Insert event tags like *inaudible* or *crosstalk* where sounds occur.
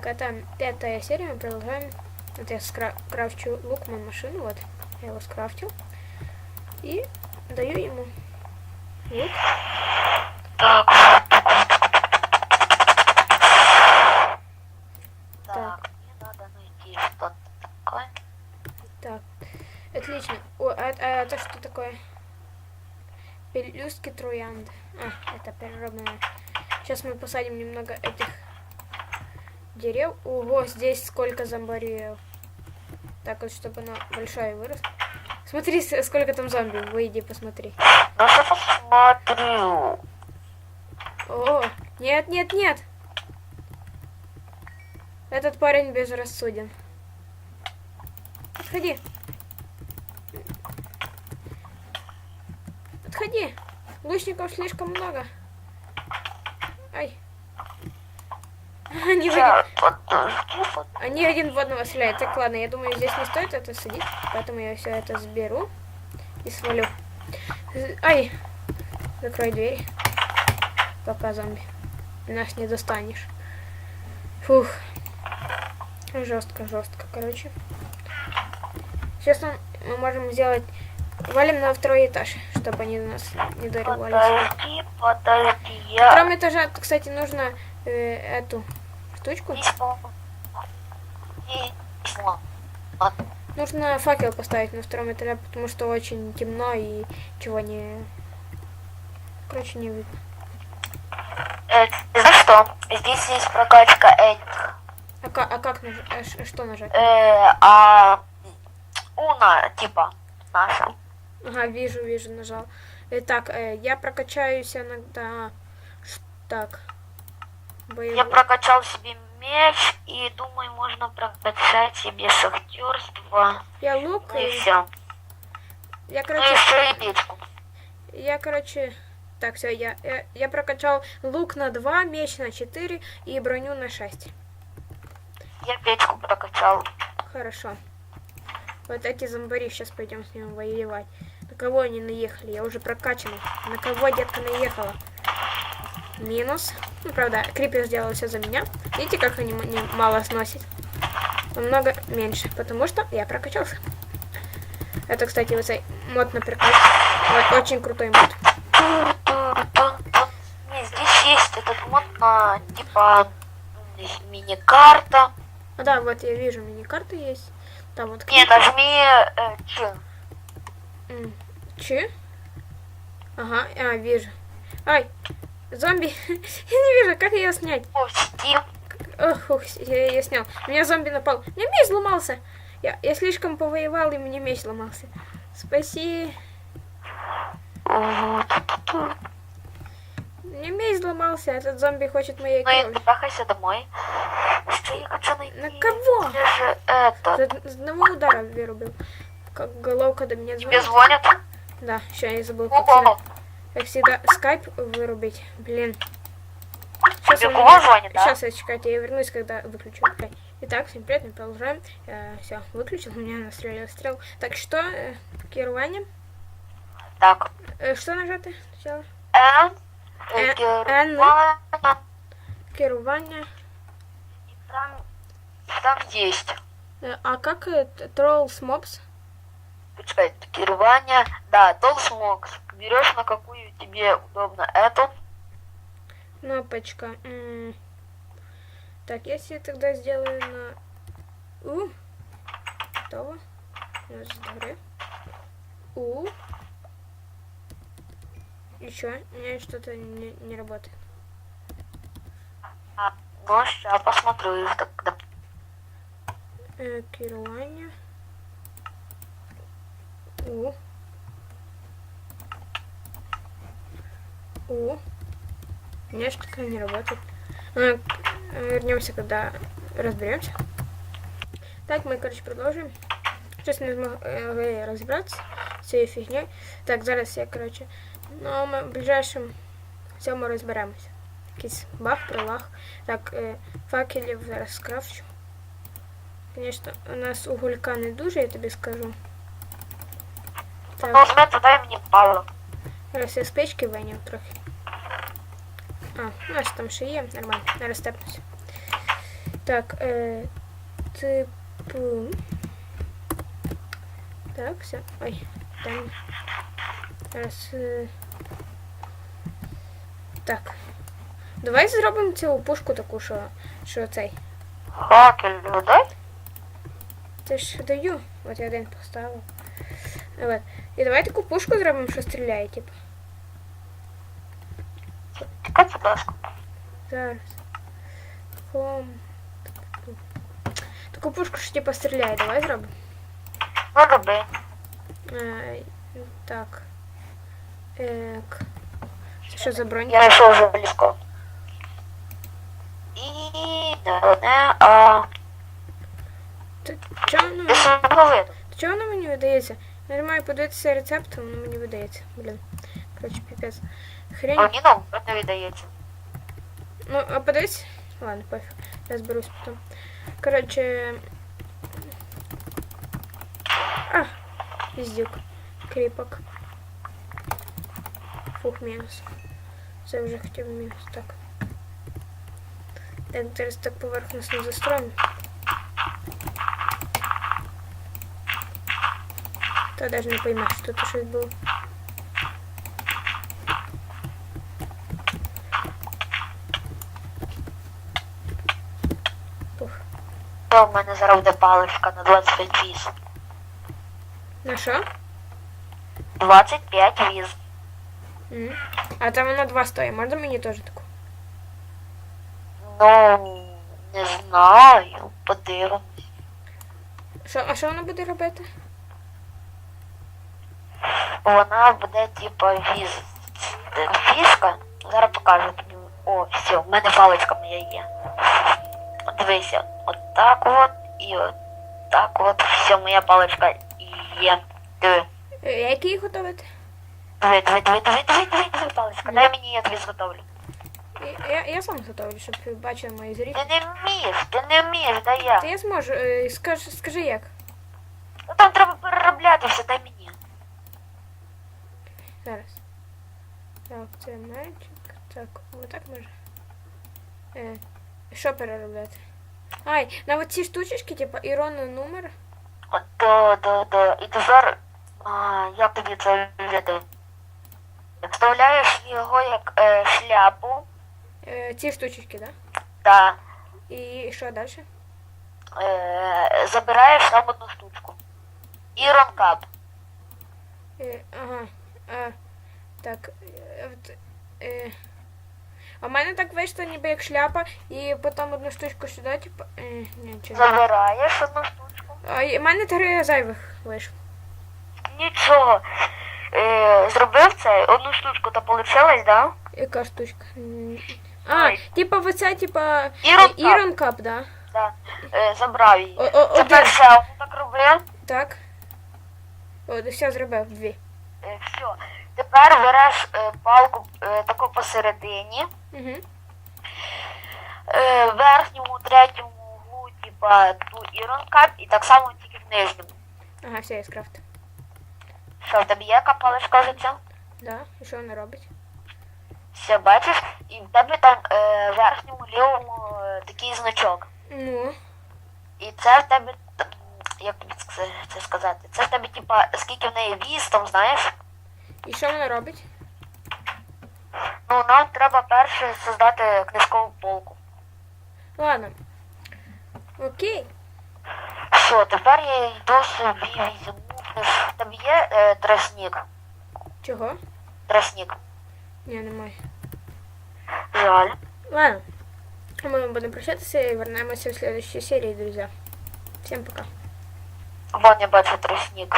Так, это пятая серия, мы продолжаем. Вот я скра- крафчу лукман машину, вот. Я его скрафтил. И даю ему лук. Так. Так. Так, мне надо найти что-то такое. Так, отлично. О, а, а это что такое? Пелюстки троянды. А, это переработанное. Сейчас мы посадим немного этих дерев. Ого, здесь сколько зомбарей. Так вот, чтобы она большая вырос. Смотри, сколько там зомби. Выйди, посмотри. Ну что посмотрю. О, нет, нет, нет. Этот парень безрассуден. Отходи. Отходи. Лучников слишком много. Ай. Они, в один, они один в одного стреляют. Так, ладно, я думаю, здесь не стоит это садить. Поэтому я все это сберу и свалю. Ай. Закрой дверь. Пока зомби. Нас не достанешь. Фух. Жестко, жестко, короче. Сейчас мы можем сделать... Валим на второй этаж, чтобы они нас не дорвались. подожди, подожди. На Я втором этаже, кстати, нужно э, эту штучку. Нужно факел поставить на втором этаже, потому что очень темно и чего не... Короче, не видно. Э, знаешь что? Здесь есть прокачка этих. А, ка- а как нажать? А что нажать? Э, а Уна, типа, наша. Ага, вижу, вижу, нажал. Итак, э, я прокачаюсь иногда. Так. Я Боевой. прокачал себе меч и думаю, можно прокачать себе шахтерство. Я лук. Ну и все. Я, Ну короче, еще и печку. я, короче. Так, все, я, я, я прокачал лук на 2, меч на 4 и броню на 6. Я печку прокачал. Хорошо. Вот эти зомбари, сейчас пойдем с ним воевать. На кого они наехали? Я уже прокачанный. На кого детка наехала? Минус. Ну, правда, Крипер сделал все за меня. Видите, как они м- не- мало сносят? Намного меньше, потому что я прокачался. Это, кстати, вот мод на прокачку. Вот, очень крутой мод. Не, здесь есть этот мод на типа мини-карта. А, да, вот я вижу, мини-карты есть. Там вот Не, нажми э, Ч. Че? Ага, а, вижу. Ай, зомби. *laughs* я не вижу, как ее снять. Ох, ух, я ее снял. У меня зомби напал. Меня меч сломался. Я, я слишком повоевал, и мне меч сломался. Спаси. Мне меч сломался. Этот зомби хочет моей Ну и крови. трахайся домой. На кого? Где же это? С одного удара вырубил. Как головка до меня Тебе звонит. звонят? Да, еще я забыл, как как всегда скайп вырубить. Блин. Сейчас тебе Вова звонит, да? Сейчас я чекайте, я вернусь, когда выключу. Итак, всем привет, мы продолжаем. все, выключил, у меня настрелял стрел. Так, что, э, керование? Так. Э, что нажато сначала? Н. Э, э, Н. Керование. И Там, есть. Э, а как Trolls Mobs? Почекай, керование. Да, Толсмокс. Берешь на какую тебе удобно эту. Кнопочка. М. Так, если я тогда сделаю на У. Готово. Раз, два, У. Еще. У меня что-то не, не работает. А, ну, сейчас посмотрю. Е, керування. У. У. У меня что такое не работает. Э, к- Вернемся, когда разберемся. Так, мы, короче, продолжим. Сейчас не змогли розібратися з цією фігньою. Так, зараз я, короче, ну, ми в ближайшому цьому розберемося. Якийсь баг, пролаг. Так, е, факелів зараз скрафчу. Конечно, у нас уголька не дуже, я тобі скажу. Ну, Так, Смета, дай мне пару. зараз я з печки вийняв трохи. А, у нас там ще є, нормально, зараз степнуся. Так, е, типу. Так, все. Ой, там. Зараз. Е, так. Давай зробимо цю пушку таку, що, що цей. Хакер, дай? Це ж даю. От я один поставив. От. І давай таку пушку зробимо, що стріляє, типу. Яка це дошка? Зараз. Хом. Таку пушку, що типу стріляє, давай зробимо. Ну, роби. Е, так. Ек. Це що за бронь? Я знайшов вже близько. І не одне, а Т- Чого воно, ти самого виду. чого воно мені видається? Я не маю подивитися рецепт, а воно мені видається. Блін. Коротше, піпець. Хрень. Мені нам не віддається. Ну, а подивись. Ладно, пофіг. Я зберусь потім. Коротше. А, піздюк. Кріпок. Фух, мінус. Це вже хотів мінус. Так. Так, зараз так поверхностно застроїмо. Та навіть не поймеш, що тут щось було. То в мене зараз буде паличка на 25 віз. На що? 25 віз. М. А там вона два стоїть. Можна мені теж таку? Ну, не знаю, подивимось. Що, а що вона буде робити? Вона буде типа віз. Фішка. Зараз покажу тобі. О, все, в мене паличка моя є. Дивися, от так от і от так от. Все, моя паличка є. Диви. Е, Як її готувати? Диви, диви, диви, диви, диви, диви, диви, паличка. Дай мені, я тобі зготовлю. Я, я, сам готовлю, щоб бачили мої зрі. Ти не вмієш, ти не вмієш, дай я. Та я зможу. Е, Скаж, скажи як. Ну там треба переробляти все, дай мені. Зараз. Так, це мальчик. Так, отак може. Е, що переробляти? Ай, на оці штучечки, типу, іронний номер. От, да, да, да. І тепер, а, як тобі це виглядає? Вставляєш його як е, шляпу, Е, ці штучечки, да? та І що далі? е, забираєш там одну штучку. І ронкап. Е, ага. А, так. Е, е, а в мене так вийшло, ніби як шляпа, і потім одну штучку сюди, типу. Е, ні, чи Забираєш одну штучку. А і в мене три зайвих вийшло. Нічого. Е, зробив це, одну штучку, то получилось, да? Яка штучка? А, типа оця, типа. Iron Cup. Iron Cup, да. Да. Е, забрав її. О, о, один. Тепер ще так роби. Так. О, все зробив, дві. Е, все. Тепер береш палку е, таку посередині. Угу. Верхньому, третьому углу, типа ту Iron Cup, і так само тільки в нижньому. Ага, все, я скрафтив. Що в тебе є яка паличка життя? Да. І що вона робить? Все бачиш, і в тебе там е, верхньому лівому е, такий значок. Ну. І це в тебе, як тобі це, сказати, це в тебе, типа, скільки в неї віз, там, знаєш? І що вона робить? Ну, нам треба перше создати книжкову полку. Ладно. Окей. Все, тепер я йду собі візьму книж. В тебе є е, тростник? Чого? Тростник. Ні, немає. Жаль. Ладно. Мы будем прощаться и вернемся в следующей серии, друзья. Всем пока. Вон я бачу тростник.